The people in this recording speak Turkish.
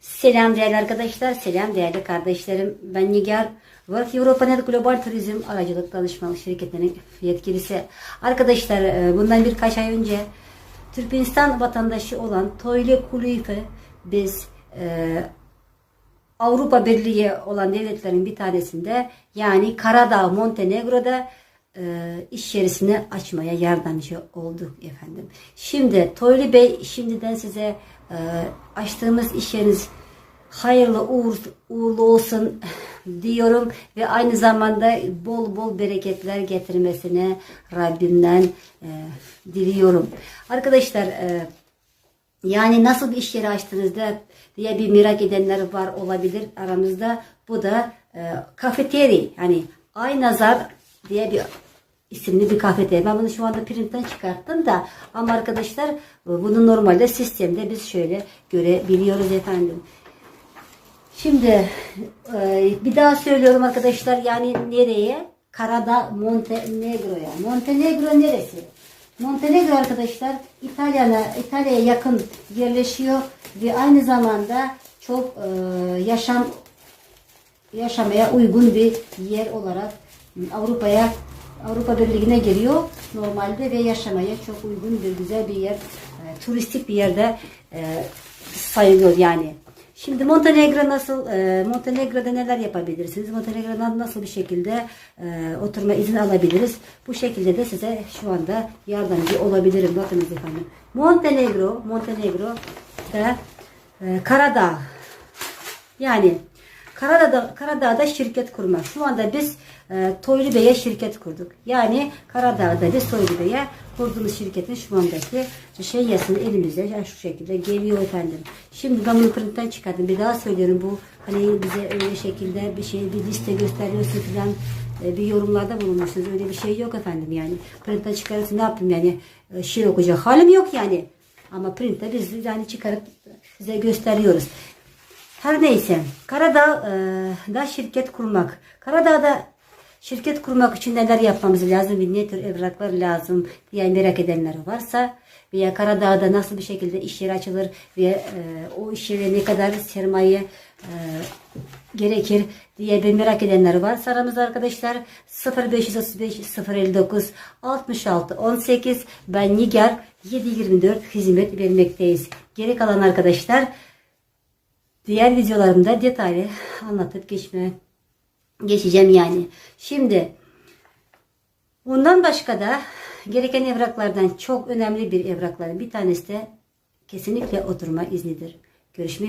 Selam değerli arkadaşlar, selam değerli kardeşlerim. Ben Nigar, Work Europanet Global Turizm Aracılık Danışmanlık Şirketi'nin yetkilisi. Arkadaşlar e, bundan birkaç ay önce Türkmenistan vatandaşı olan Toyle Kuluyfe biz e, Avrupa Birliği olan devletlerin bir tanesinde yani Karadağ, Montenegro'da e, iş yerisini açmaya yardımcı olduk efendim. Şimdi Toylu Bey şimdiden size e, açtığımız iş yeriniz hayırlı uğur, uğurlu olsun diyorum ve aynı zamanda bol bol bereketler getirmesine Rabbimden e, diliyorum. Arkadaşlar e, yani nasıl bir iş yeri açtığınızda diye bir merak edenler var olabilir aramızda. Bu da e, kafeteri yani Ay Nazar diye bir isimli bir kafeteri. Ben bunu şu anda printten çıkarttım da ama arkadaşlar bunu normalde sistemde biz şöyle görebiliyoruz efendim. Şimdi e, bir daha söylüyorum arkadaşlar yani nereye? Karadağ Montenegro'ya. Montenegro neresi? Montenegro arkadaşlar İtalya'na İtalya'ya yakın yerleşiyor ve aynı zamanda çok e, yaşam yaşamaya uygun bir yer olarak Avrupa'ya Avrupa Birliği'ne giriyor normalde ve yaşamaya çok uygun bir güzel bir yer, e, turistik bir yerde e, sayılıyor yani. Şimdi Montenegro nasıl, e, Montenegro'da neler yapabilirsiniz? Montenegro'dan nasıl bir şekilde e, oturma izni alabiliriz? Bu şekilde de size şu anda yardımcı olabilirim. Bakınız efendim. Montenegro, Montenegro da e, Karadağ. Yani Karadağ'da, Karadağ'da şirket kurmak. Şu anda biz e, Toylu Bey'e şirket kurduk. Yani Karadağ'da biz Toylu Bey'e kurduğumuz şirketin şu andaki şey yasını elimizde yani şu şekilde geliyor efendim. Şimdi ben bunu printten çıkardım. Bir daha söylüyorum bu hani bize öyle şekilde bir şey bir liste gösteriyorsun falan e, bir yorumlarda bulunmuşsunuz. Öyle bir şey yok efendim yani. Printten çıkarırsın ne yapayım yani e, şiir okuyacak halim yok yani. Ama printte biz yani çıkarıp size gösteriyoruz. Her neyse Karadağ'da şirket kurmak. Karadağ'da şirket kurmak için neler yapmamız lazım ne tür evraklar lazım diye merak edenler varsa veya Karadağ'da nasıl bir şekilde iş yeri açılır ve e, o iş yerine ne kadar sermaye e, gerekir diye bir merak edenler varsa aramızda arkadaşlar 0535 059 66 18 ben Nigar 724 hizmet vermekteyiz. Geri kalan arkadaşlar diğer videolarımda detaylı anlatıp geçme geçeceğim yani. Şimdi bundan başka da gereken evraklardan çok önemli bir evrakların bir tanesi de kesinlikle oturma iznidir. Görüşmek